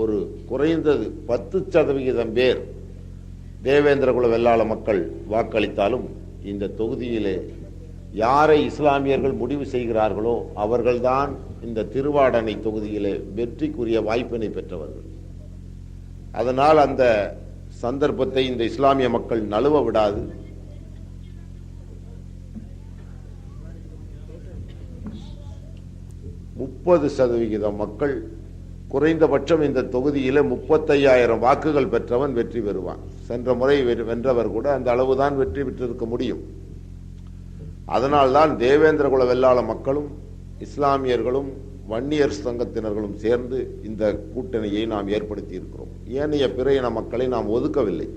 ஒரு குறைந்தது பத்து சதவிகிதம் பேர் தேவேந்திரகுல வெள்ளாள மக்கள் வாக்களித்தாலும் இந்த தொகுதியிலே யாரை இஸ்லாமியர்கள் முடிவு செய்கிறார்களோ அவர்கள்தான் இந்த திருவாடனை தொகுதியிலே வெற்றிக்குரிய வாய்ப்பினை பெற்றவர்கள். அதனால் அந்த சந்தர்ப்பத்தை இந்த இஸ்லாமிய மக்கள் நழுவ விடாது. முப்பது சதவிகிதம் மக்கள் குறைந்தபட்சம் இந்த தொகுதியில் முப்பத்தையாயிரம் வாக்குகள் பெற்றவன் வெற்றி பெறுவான். சென்ற முறை வெ- வென்றவர் கூட அந்த அளவுதான் வெற்றி பெற்றிருக்க முடியும். அதனால்தான் தேவேந்திரகுல வெள்ளாள மக்களும் இஸ்லாமியர்களும் வன்னியர் சங்கத்தினர்களும் சேர்ந்து இந்த கூட்டணியை நாம் ஏற்படுத்தி இருக்கிறோம் ஏனைய பிற இன மக்களை நாம் ஒதுக்கவில்லை.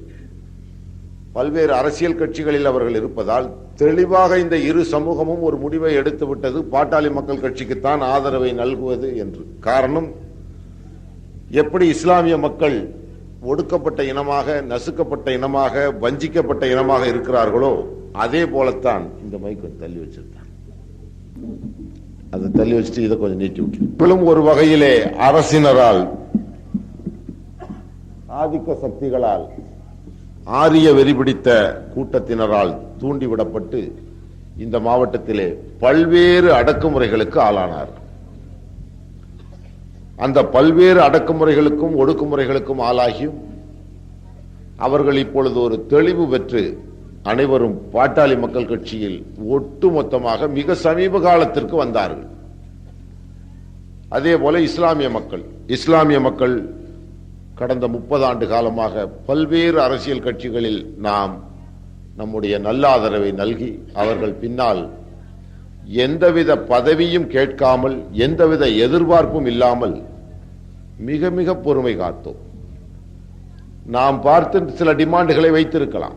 பல்வேறு அரசியல் கட்சிகளில் அவர்கள் இருப்பதால் தெளிவாக இந்த இரு சமூகமும் ஒரு முடிவை எடுத்து விட்டது பாட்டாளி மக்கள் கட்சிக்குத்தான் ஆதரவை நல்குவது என்று. காரணம் எப்படி இஸ்லாமிய மக்கள் ஒடுக்கப்பட்ட இனமாக நசுக்கப்பட்ட இனமாக வஞ்சிக்கப்பட்ட இனமாக இருக்கிறார்களோ அதே போலத்தான் இந்த மைக் தள்ளி வச்சிருக்காங்க. அதை தள்ளி வச்சுட்டு இதை கொஞ்சம் நீட்டி விட்டு இவளும் ஒரு வகையிலே அரசினரால் ஆதிக்க சக்திகளால் ஆரிய வெறி பிடித்த கூட்டத்தினரால் தூண்டிவிடப்பட்டு இந்த மாவட்டத்திலே பல்வேறு அடக்குமுறைகளுக்கு ஆளானார். அந்த பல்வேறு அடக்குமுறைகளுக்கும் ஒடுக்குமுறைகளுக்கும் ஆளாகியும் அவர்கள் இப்பொழுது ஒரு தெளிவு பெற்று அனைவரும் பாட்டாளி மக்கள் கட்சியில் ஒட்டுமொத்தமாக மிக சமீப காலத்திற்கு வந்தார்கள். அதே போல இஸ்லாமிய மக்கள் இஸ்லாமிய மக்கள் கடந்த முப்பது ஆண்டு காலமாக பல்வேறு அரசியல் கட்சிகளில் நாம் நம்முடைய நல்ல ஆதரவை நல்கி அவர்கள் பின்னால் எந்தவித பதவியும் கேட்காமல் எந்தவித எதிர்பார்ப்பும் இல்லாமல் மிக மிக பொறுமை காத்தோம். நாம் பார்த்து சில டிமாண்டுகளை வைத்திருக்கலாம்.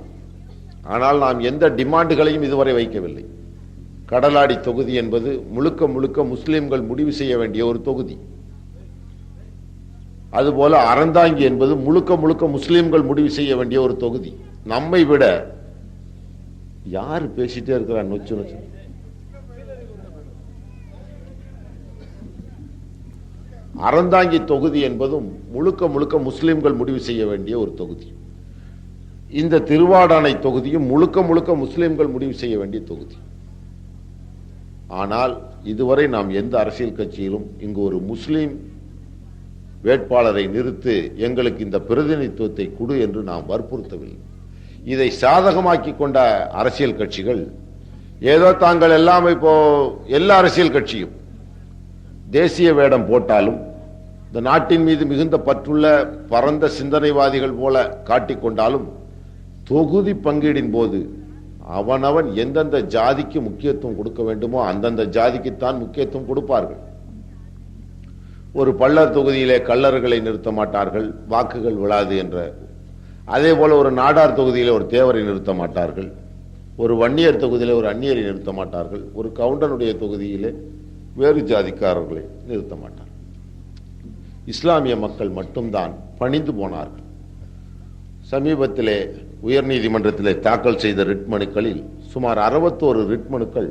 ஆனால் நாம் எந்த டிமாண்டுகளையும் இதுவரை வைக்கவில்லை. கடலாடி தொகுதி என்பது முழுக்க முழுக்க முஸ்லிம்கள் முடிவு செய்ய வேண்டிய ஒரு தொகுதி. அதுபோல அறந்தாங்கி என்பது முழுக்க முழுக்க முஸ்லிம்கள் முடிவு செய்ய வேண்டிய ஒரு தொகுதி. நம்மை விட யார் பேசிட்டே இருக்கிறார் நொச்சு நொச்சு. அறந்தாங்கி தொகுதி என்பதும் முழுக்க முழுக்க முஸ்லீம்கள் முடிவு செய்ய வேண்டிய ஒரு தொகுதி. இந்த திருவாடானை தொகுதியும் முழுக்க முழுக்க முஸ்லீம்கள் முடிவு செய்ய வேண்டிய தொகுதி. ஆனால் இதுவரை நாம் எந்த அரசியல் கட்சியிலும் இங்கு ஒரு முஸ்லீம் வேட்பாளரை நிறுத்து எங்களுக்கு இந்த பிரதிநிதித்துவத்தை கொடு என்று நாம் வற்புறுத்தவில்லை. இதை சாதகமாக்கி கொண்ட அரசியல் கட்சிகள் ஏதோ தாங்கள் எல்லாம் இப்போ எல்லா அரசியல் கட்சியும் தேசிய வேடம் போட்டாலும் இந்த நாட்டின் மீது மிகுந்த பற்றுள்ள பரந்த சிந்தனைவாதிகள் போல காட்டிக்கொண்டாலும் தொகுதி பங்கீடின் போது அவனவன் எந்தெந்த ஜாதிக்கு முக்கியத்துவம் கொடுக்க வேண்டுமோ அந்தந்த ஜாதிக்குத்தான் முக்கியத்துவம் கொடுப்பார்கள். ஒரு பள்ளர் தொகுதியிலே கள்ளர்களை நிறுத்த மாட்டார்கள் வாக்குகள் விழாது என்ற. அதே போல ஒரு நாடார் தொகுதியில் ஒரு தேவரை நிறுத்த மாட்டார்கள் ஒரு வன்னியர் தொகுதியில் ஒரு அந்நியரை நிறுத்த மாட்டார்கள் ஒரு கவுண்டனுடைய தொகுதியிலே வேறு ஜாதிக்காரர்களை நிறுத்த மாட்டார். இஸ்லாமிய மக்கள் மட்டும்தான் பணிந்து போனார்கள். சமீபத்திலே உயர்நீதிமன்றத்திலே தாக்கல் செய்த ரிட் மனுக்களில் சுமார் அறுபத்தோரு ரிட் மனுக்கள்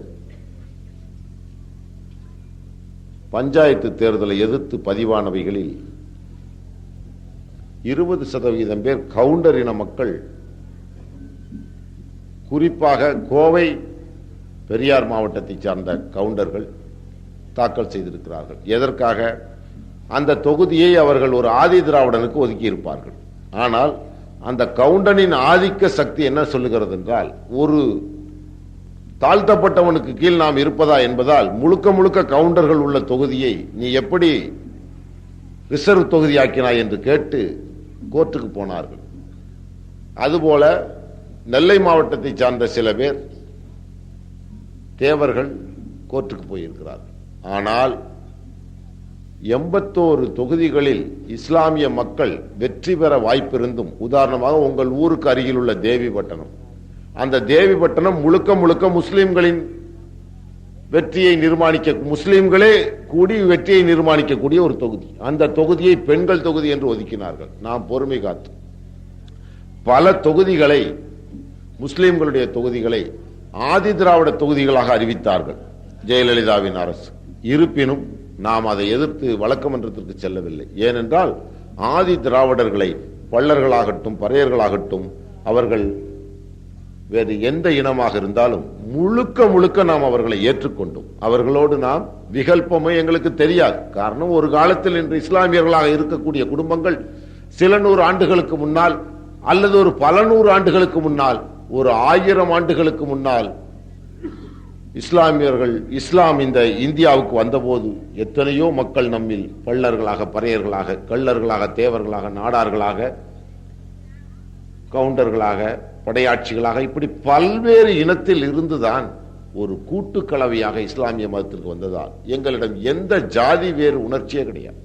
பஞ்சாயத்து தேர்தலை எதிர்த்து பதிவானவைகளில் இருபது சதவீதம் பேர் கவுண்டர் இன மக்கள். குறிப்பாக கோவை பெரியார் மாவட்டத்தை சார்ந்த கவுண்டர்கள். தாக்கல் செய்திருக்கிறார்கள். எதற்காக? அந்த தொகுதியை அவர்கள் ஒரு ஆதி திராவிடனுக்கு ஒதுக்கி இருப்பார்கள் ஆனால் அந்த கவுண்டனின் ஆதிக்க சக்தி என்ன சொல்லுகிறது என்றால் ஒரு தாழ்த்தப்பட்டவனுக்கு கீழ் நாம் இருப்பதா என்பதால் முழுக்க முழுக்க கவுண்டர்கள் உள்ள தொகுதியை நீ எப்படி ரிசர்வ் தொகுதியாக்கினாய் என்று கேட்டு கோர்ட்டுக்கு போனார்கள். அதுபோல நெல்லை மாவட்டத்தை சார்ந்த சில பேர் தேவர்கள் கோர்ட்டுக்கு போயிருக்கிறார்கள். ஆனால் எண்பத்தோரு தொகுதிகளில் இஸ்லாமிய மக்கள் வெற்றி பெற வாய்ப்பிருந்தும் உதாரணமாக உங்கள் ஊருக்கு அருகில் உள்ள தேவிப்பட்டணம் அந்த தேவிபட்டணம் முழுக்க முழுக்க முஸ்லிம்களின் வெற்றியை நிர்மாணிக்க முஸ்லிம்களே கூடி வெற்றியை நிர்மாணிக்கக்கூடிய ஒரு தொகுதி. அந்த தொகுதியை பெண்கள் தொகுதி என்று ஒதுக்கினார்கள். நாம் பொறுமை காத்து. பல தொகுதிகளை முஸ்லிம்களுடைய தொகுதிகளை ஆதி திராவிட தொகுதிகளாக அறிவித்தார்கள். ஜெயலலிதாவின் அரசு. இருப்பினும் நாம் அதை எதிர்த்து வழக்கமன்றத்திற்கு செல்லவில்லை. ஏனென்றால் ஆதி திராவிடர்களை பள்ளர்களாகட்டும் பறையர்களாகட்டும் அவர்கள் வேறு எந்த இனமாக இருந்தாலும் முழுக்க முழுக்க நாம் அவர்களை ஏற்றுக்கொண்டோம். அவர்களோடு நாம் விகல்பமே எங்களுக்கு தெரியாது. காரணம் ஒரு காலத்தில் இன்று இஸ்லாமியர்களாக இருக்கக்கூடிய குடும்பங்கள் சில நூறு ஆண்டுகளுக்கு முன்னால் அல்லது ஒரு பல நூறு ஆண்டுகளுக்கு முன்னால் ஒரு ஆயிரம் ஆண்டுகளுக்கு முன்னால் இஸ்லாமியர்கள் இஸ்லாம் இந்த இந்தியாவுக்கு வந்தபோது எத்தனையோ மக்கள் நம்மில் பள்ளர்களாக பறையர்களாக கள்ளர்களாக தேவர்களாக நாடார்களாக கவுண்டர்களாக படையாட்சிகளாக இப்படி பல்வேறு இனத்தில் இருந்துதான் ஒரு கூட்டு கலவையாக இஸ்லாமிய மதத்திற்கு வந்ததால் எங்களிடம் எந்த ஜாதி வேறு உணர்ச்சியே கிடையாது.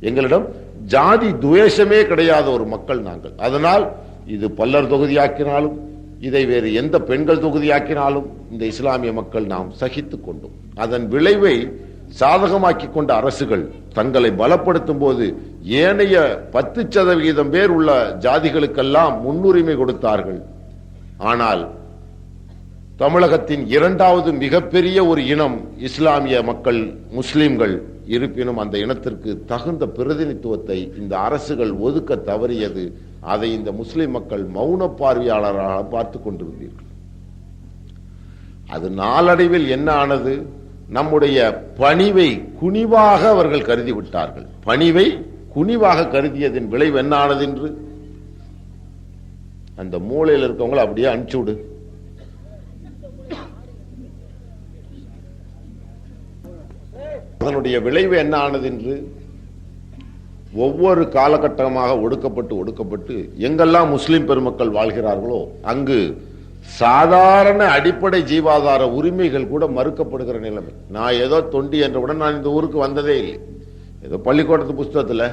எங்களிடம் ஜாதி துவேஷமே கிடையாத ஒரு மக்கள் நாங்கள். அதனால் இது பல்லர் தொகுதியாக்கினாலும் இதை வேறு எந்த பெண்கள் தொகுதியாக்கினாலும் இந்த இஸ்லாமிய மக்கள் நாம் சகித்துக் கொண்டோம். அதன் விளைவை சாதகமாக்கி கொண்ட அரசுகள் தங்களை பலப்படுத்தும் போது ஏனைய பத்து சதவிகிதம் பேர் உள்ள ஜாதிகளுக்கெல்லாம் முன்னுரிமை கொடுத்தார்கள். ஆனால் தமிழகத்தின் இரண்டாவது மிகப்பெரிய ஒரு இனம் இஸ்லாமிய மக்கள் முஸ்லிம்கள். இருப்பினும் அந்த இனத்திற்கு தகுந்த பிரதிநிதித்துவத்தை இந்த அரசுகள் ஒதுக்க தவறியது அதை இந்த முஸ்லிம் மக்கள் மௌன பார்வையாளராக பார்த்து கொண்டிருந்தீர்கள். அது நாளடைவில் என்ன ஆனது? நம்முடைய பணிவை குனிவாக அவர்கள் கருதி விட்டார்கள். பணிவை குனிவாக கருதியதன் விளைவு என்ன ஆனது என்று அந்த மூலையில் இருக்கவங்களை அப்படியே அனுப்பிச்சு விடு. அதனுடைய விளைவு என்ன ஆனது என்று ஒவ்வொரு காலகட்டமாக ஒடுக்கப்பட்டு ஒடுக்கப்பட்டு எங்கெல்லாம் முஸ்லிம் பெருமக்கள் வாழ்கிறார்களோ அங்கு சாதாரண அடிப்படை ஜீவாதார உரிமைகள் கூட மறுக்கப்படுகிற நிலைமை. நான் ஏதோ தொண்டி என்றவுடன் நான் இந்த ஊருக்கு வந்ததே இல்லை. ஏதோ பள்ளிக்கூடத்து புஸ்தகத்தில்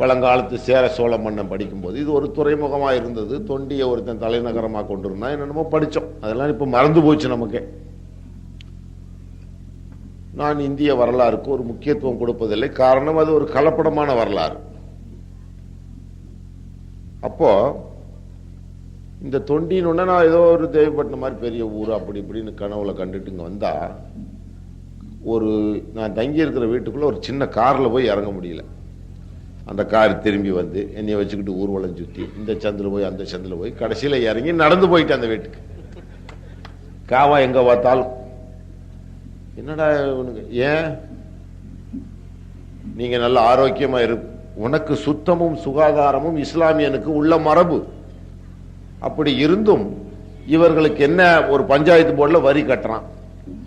பழங்காலத்து சேர சோழ மன்னன் படிக்கும்போது இது ஒரு துறைமுகமாக இருந்தது. தொண்டியை ஒருத்தன் தலைநகரமாக கொண்டிருந்தான் என்னென்னமோ படித்தோம் அதெல்லாம் இப்போ மறந்து போச்சு நமக்கே. நான் இந்திய வரலாறுக்கு ஒரு முக்கியத்துவம் கொடுப்பதில்லை. காரணம் அது ஒரு கலப்படமான வரலாறு. அப்போ இந்த தொண்டின்னு நான் ஏதோ ஒரு தேவைப்பட்ட மாதிரி பெரிய ஊர் அப்படி இப்படின்னு கனவுல கண்டுட்டு இங்கே வந்தா ஒரு நான் தங்கி இருக்கிற வீட்டுக்குள்ள ஒரு சின்ன காரில் போய் இறங்க முடியல. அந்த கார் திரும்பி வந்து என்னையை வச்சுக்கிட்டு ஊர்வலம் சுற்றி இந்த சந்தில் போய் அந்த சந்தில் போய் கடைசியில் இறங்கி நடந்து போயிட்டேன் அந்த வீட்டுக்கு. காவா எங்கே பார்த்தாலும் என்னடா இவனுங்க ஏன்? நீங்க நல்ல ஆரோக்கியமா இரு. உனக்கு சுத்தமும் சுகாதாரமும் இஸ்லாமியனுக்கு உள்ள மரபு. அப்படி இருந்தும் இவர்களுக்கு என்ன ஒரு பஞ்சாயத்து போர்டில் வரி கட்டுறான்?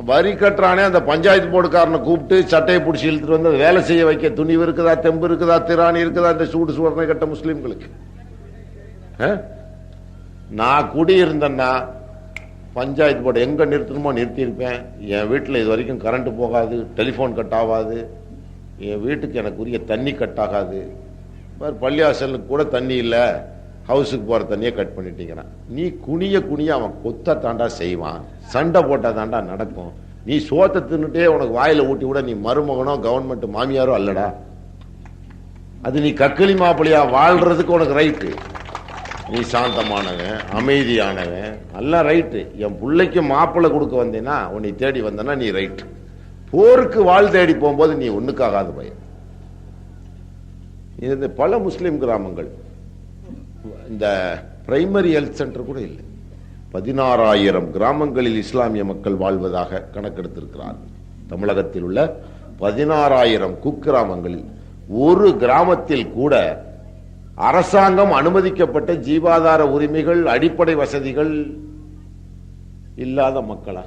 வரி கட்டுறானே அந்த பஞ்சாயத்து போர்டுக்காரனை கூப்பிட்டு சட்டையை பிடிச்சி இழுத்துட்டு வந்து வேலை செய்ய வைக்க துணிவு இருக்குதா தெம்பு இருக்குதா திராணி இருக்குதா இந்த சூடு சுவர்ணை கட்ட முஸ்லீம்களுக்கு? நான் குடியிருந்தேன்னா பஞ்சாயத்து போர்டு எங்கே நிறுத்தணுமோ நிறுத்தியிருப்பேன். என் வீட்டில் இது வரைக்கும் கரண்ட்டு போகாது டெலிஃபோன் கட் ஆகாது. என் வீட்டுக்கு எனக்கு உரிய தண்ணி கட் ஆகாது. பள்ளிவாசலுக்கு கூட தண்ணி இல்லை. ஹவுஸுக்கு போகிற தண்ணியை கட் பண்ணிட்டீங்கிறான் நீ குனிய குனிய அவன் கொத்த தாண்டா செய்வான். சண்டை போட்டால் தாண்டா நடக்கும். நீ சோத்தை தின்னுட்டே உனக்கு வாயில் ஊட்டி விட நீ மருமகனோ கவர்மெண்ட் மாமியாரோ அல்லடா. அது நீ கக்களி மாப்பிள்ளையா வாழ்றதுக்கு உனக்கு ரைட்டு நீ சாந்தமானவன் அமைதியானவன். எல்லாம் ரைட்டு என் பிள்ளைக்கு மாப்பிள்ளை கொடுக்க வந்தேன்னா உன்னை தேடி வந்தேன்னா நீ ரைட்டு போருக்கு வாழ் தேடி போகும்போது நீ ஒன்றுக்காகாத பையன் இது பல முஸ்லீம் கிராமங்கள். இந்த பிரைமரி ஹெல்த் சென்டர் கூட இல்லை. பதினாறாயிரம் கிராமங்களில் இஸ்லாமிய மக்கள் வாழ்வதாக கணக்கெடுத்திருக்கிறார். தமிழகத்தில் உள்ள பதினாறாயிரம் குக்கிராமங்களில் ஒரு கிராமத்தில் கூட அரசாங்கம் அனுமதிக்கப்பட்ட ஜீவாதார உரிமைகள் அடிப்படை வசதிகள் இல்லாத மக்களாக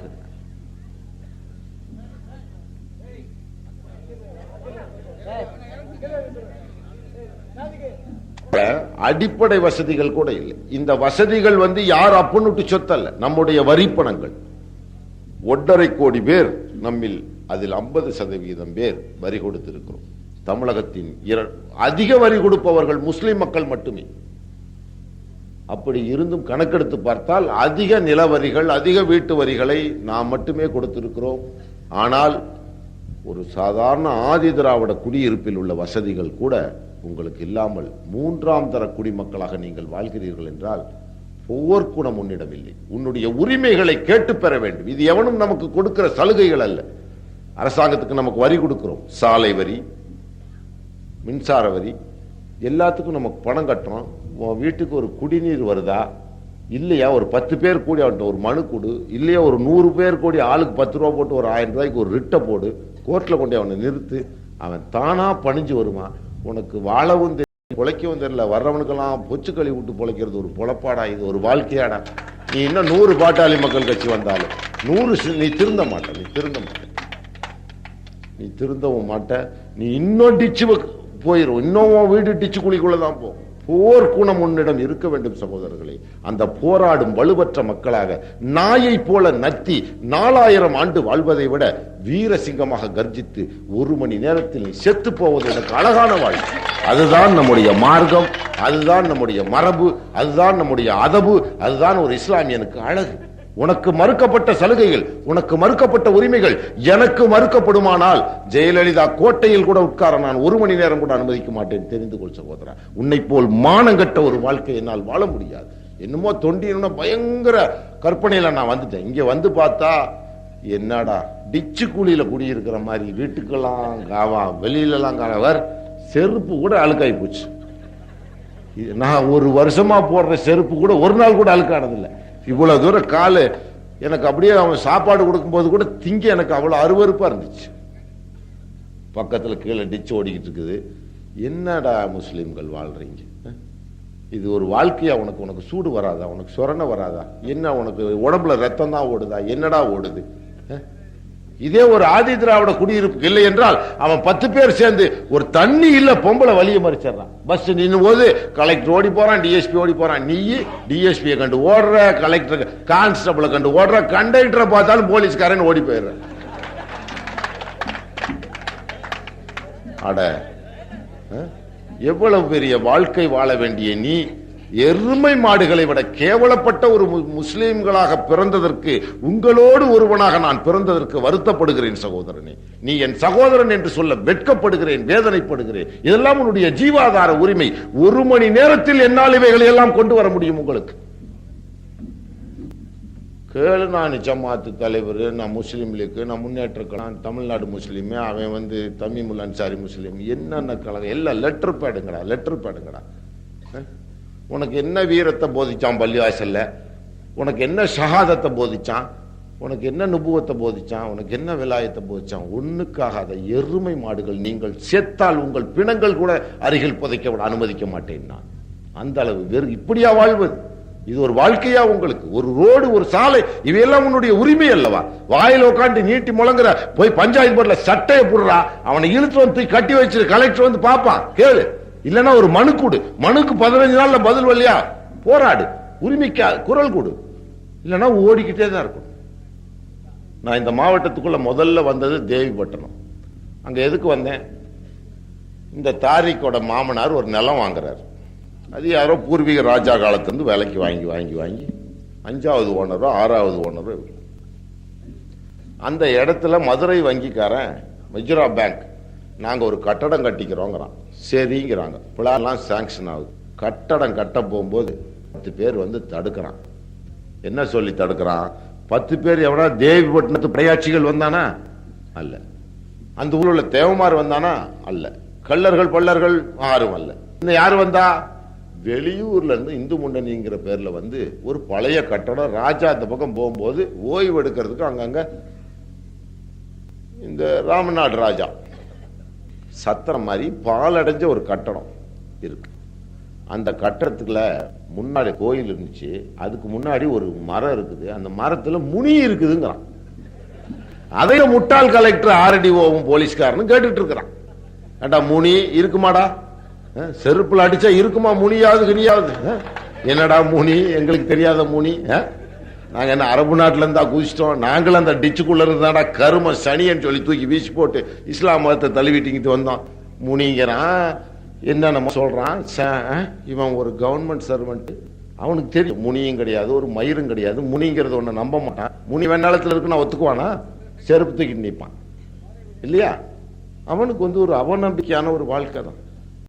அடிப்படை வசதிகள் கூட இல்லை. இந்த வசதிகள் வந்து யார் அப்புன்னுட்டு சொத்தல்ல? நம்முடைய வரிப்பணங்கள். ஒன்றரை கோடி பேர் நம்மில் அதில் ஐம்பது சதவீதம் பேர் வரி கொடுத்திருக்கிறோம். தமிழகத்தின் அதிக வரி கொடுப்பவர்கள் முஸ்லிம் மக்கள் மட்டுமே. அப்படி இருந்தும் கணக்கெடுத்து பார்த்தால் அதிக நில வரிகள் அதிக வீட்டு வரிகளை நாம் மட்டுமே கொடுத்திருக்கிறோம். ஆனால் ஒரு சாதாரண ஆதி திராவிட குடியிருப்பில் உள்ள வசதிகள் கூட உங்களுக்கு இல்லாமல் மூன்றாம் தர குடிமக்களாக நீங்கள் வாழ்கிறீர்கள் என்றால் போர்க்குணம் உன்னிடம் இல்லை உன்னுடைய உரிமைகளை கேட்டு பெற வேண்டும். இது எவனும் நமக்கு கொடுக்கிற சலுகைகள் அல்ல. அரசாங்கத்துக்கு நமக்கு வரி கொடுக்கிறோம். சாலை வரி மின்சார வரி எல்லாத்துக்கும் நமக்கு பணம் கட்டுறோம். உன் வீட்டுக்கு ஒரு குடிநீர் வருதா? இல்லையா? ஒரு பத்து பேர் கூடி அவன்கிட்ட ஒரு மனு கொடு. இல்லையா? ஒரு நூறு பேர் கூடி ஆளுக்கு பத்து ரூபா போட்டு ஒரு ஆயிரம் ரூபாய்க்கு ஒரு ரிட்டை போடு. கோர்ட்டில் கொண்டு அவனை நிறுத்து. அவன் தானா பணிஞ்சு வருமா? உனக்கு வாழவும் தெரியும் பிழைக்கவும் தெரியல. வர்றவனுக்கெல்லாம் பொச்சுக்களி விட்டு பிழைக்கிறது ஒரு பொழப்பாடா? இது ஒரு வாழ்க்கையாடா. நீ இன்னும் நூறு பாட்டாளி மக்கள் கட்சி வந்தாலும் நூறு நீ திருந்த மாட்ட. நீ திருந்த மாட்ட. நீ திருந்தவும் மாட்ட. நீ இன்னும் டிச்சு போயிடும் இன்னும் வீடு டிச்சு குழிக்குள்ள தான் போ. போர் குணம் உன்னிடம் இருக்க வேண்டும் சகோதரர்களே. அந்த போராடும் வலுவற்ற மக்களாக நாயை போல நத்தி நாலாயிரம் ஆண்டு வாழ்வதை விட வீரசிங்கமாக கர்ஜித்து ஒரு மணி நேரத்தில் செத்து போவது எனக்கு அழகான வாழ்வு. அதுதான் நம்முடைய மார்க்கம் அதுதான் நம்முடைய மரபு அதுதான் நம்முடைய அதபு அதுதான் ஒரு இஸ்லாமியனுக்கு அழகு. உனக்கு மறுக்கப்பட்ட சலுகைகள் உனக்கு மறுக்கப்பட்ட உரிமைகள் எனக்கு மறுக்கப்படுமானால் ஜெயலலிதா கோட்டையில் கூட உட்கார நான் ஒரு மணி நேரம் கூட அனுமதிக்க மாட்டேன் தெரிந்து கொள் சகோதரா. உன்னை போல் மானங்கட்ட ஒரு வாழ்க்கை என்னால் வாழ முடியாது. என்னமோ தொண்டின பயங்கர கற்பனையில நான் வந்துட்டேன். இங்க வந்து பார்த்தா என்னடா டிச்சு கூலியில குடியிருக்கிற மாதிரி வீட்டுக்கெல்லாம் காவா வெளியிலலாம் காவர் செருப்பு கூட அழுக்காய் போச்சு. இது நான் ஒரு வருஷமா போடுற செருப்பு கூட ஒரு நாள் கூட அழுக்கானதில்லை. இவ்வளவு தூரம் காலு எனக்கு அப்படியே அவன் சாப்பாடு கொடுக்கும்போது கூட திங்க எனக்கு அவ்வளவு அருவருப்பா இருந்துச்சு. பக்கத்துல கீழே டிச்சு ஓடிக்கிட்டு இருக்குது. என்னடா முஸ்லீம்கள் வாழ்றீங்க? இது ஒரு வாழ்க்கையா? உனக்கு உனக்கு சூடு வராதா? உனக்கு சொரணை வராதா? என்ன உனக்கு உடம்புல ரத்தம் தான் ஓடுதா? என்னடா ஓடுது? இதே ஒரு ஆதி திராவிட குடியிருப்பு இல்லை என்றால் அவன் பத்து பேர் சேர்ந்து ஒரு தண்ணி இல்ல பொம்பளை வழியை மறிச்சிடறான். பஸ் நின்னு போது கலெக்டர் ஓடி போறான் டிஎஸ்பி ஓடி போறான். நீ டிஎஸ்பியை கண்டு ஓடுற கலெக்டர் கான்ஸ்டபிளை கண்டு ஓடுற கண்டக்டரை பார்த்தாலும் போலீஸ்காரன் ஓடி போயிடுற அட எவ்வளவு பெரிய வாழ்க்கை வாழ வேண்டிய நீ எருமை மாடுகளை விட கேவலப்பட்ட ஒரு மு- பிறந்ததற்கு உங்களோடு ஒருவனாக நான் பிறந்ததற்கு வருத்தப்படுகிறேன் சகோதரனே. நீ என் சகோதரன் என்று சொல்ல வெட்கப்படுகிறேன் வேதனைப்படுகிறேன். இதெல்லாம் உன்னுடைய ஜீவாதார உரிமை. ஒரு மணி நேரத்தில் என்னால் இவைகளை எல்லாம் கொண்டு வர முடியும் உங்களுக்கு. கேளு நான் ஜமாத்து தலைவர் நான் முஸ்லீம் லீக்கு நான் முன்னேற்ற கழகம். தமிழ்நாடு முஸ்லீமே அவன் வந்து தமிமுல் அன்சாரி முஸ்லீம். என்னென்ன கலகம் எல்லாம் லெட்டர் பேடுங்கடா லெட்டர் பேடுங்கடா உனக்கு என்ன வீரத்தை போதிச்சான் பள்ளிவாசல்ல? உனக்கு என்ன ஷஹாதத்தை போதிச்சான்? உனக்கு என்ன நுபுவத்தை போதிச்சான்? உனக்கு என்ன விலாயத்தை போதிச்சான்? ஒன்றுக்காகாத எருமை மாடுகள் நீங்கள் செத்தால் உங்கள் பிணங்கள் கூட அருகில் புதைக்க விட அனுமதிக்க மாட்டேன் நான். அந்த அளவு வெறும் இப்படியா வாழ்வது? இது ஒரு வாழ்க்கையா உங்களுக்கு? ஒரு ரோடு ஒரு சாலை இவையெல்லாம் உன்னுடைய உரிமை அல்லவா? வாயில் உட்காந்து நீட்டி முழங்குற போய் பஞ்சாயத்து போர்டில் சட்டையை போடுறா அவனை இழுத்து வந்து தூக்கி கட்டி வச்சிரு கலெக்டர் வந்து பாப்பான். கேளு. இல்லைன்னா ஒரு மனு கொடு. மனுக்கு பதினஞ்சு நாள்ல பதில் வழியா போராடு. உரிமைக்கா குரல் கொடு. இல்லைன்னா ஓடிக்கிட்டே தான் இருக்கும் நான் இந்த மாவட்டத்துக்குள்ள முதல்ல வந்தது தேவிப்பட்டினம். அங்க எதுக்கு வந்தேன்? இந்த தாரிக்கோட மாமனார் ஒரு நிலம் வாங்குறாரு. அது யாரோ பூர்வீக ராஜா காலத்திலிருந்து விலைக்கு வாங்கி வாங்கி வாங்கி அஞ்சாவது ஓனரோ ஆறாவது ஓனரோ அந்த இடத்துல மதுரை வங்கிக்காரன் மெஜுரா பேங்க் நாங்கள் ஒரு கட்டடம் கட்டிக்கிறோங்கிறான். சரிங்கிறாங்க பிளான்லாம் சாங்ஷன் ஆகுது. கட்டடம் கட்ட போகும்போது பத்து பேர் வந்து தடுக்கிறான். என்ன சொல்லி தடுக்கிறான்? பத்து பேர் எவனா தேவிப்பட்டினத்து படையாட்சிகள் வந்தானா? அல்ல. அந்த ஊரில் உள்ள தேவமார் வந்தானா? அல்ல. கள்ளர்கள் பள்ளர்கள் யாரும் அல்ல. இன்னும் யாரு வந்தா? வெளியூர்ல இருந்து இந்து முன்னணிங்கிற பேர்ல வந்து ஒரு பழைய கட்டடம் ராஜா அந்த பக்கம் போகும்போது ஓய்வு எடுக்கிறதுக்கு அங்கங்க இந்த ராமநாடு ராஜா சத்திரம் மாதிரி பாலடைஞ்ச ஒரு கட்டடம் இருக்கு. அந்த கட்டடத்துக்குள்ள முன்னாடி கோயில் இருந்துச்சு. அதுக்கு முன்னாடி ஒரு மரம் இருக்குது. அந்த மரத்துல முனி இருக்குதுங்கிறான். அதைய முட்டாள் கலெக்டர் ஆர்டிஓவும் போலீஸ்காரனு கேட்டுட்டு இருக்கிறான். ஏண்டா முனி இருக்குமாடா? செருப்புல அடிச்சா இருக்குமா முனியாவது கினியாவது? என்னடா முனி? எங்களுக்கு தெரியாத முனி? நாங்கள் நாங்க என்ன அரபு நாட்டுல இருந்தா குதிச்சிட்டோம். நாங்களும் அந்த டிச்சுக்குள்ள இருந்தாடா கரும சனியன்னு சொல்லி தூக்கி வீசி போட்டு இஸ்லாம் மதத்தை தழுவிட்டிங்கிட்டு வந்தோம். முனிங்கிறான் என்ன நம்ம சொல்றான்? ச- இவன் ஒரு கவர்மெண்ட் சர்வெண்ட் அவனுக்கு தெரியும். முனியும் கிடையாது ஒரு மயிரும் கிடையாது. முனிங்கிறது ஒன்று நம்ப மாட்டான். முனி வெண்ணாளத்தில் இருக்குன்னு ஒத்துக்குவானா? செருப்பு தூக்கிட்டு நிற்பான் இல்லையா? அவனுக்கு வந்து ஒரு அவநம்பிக்கையான ஒரு வாழ்க்கை தான்.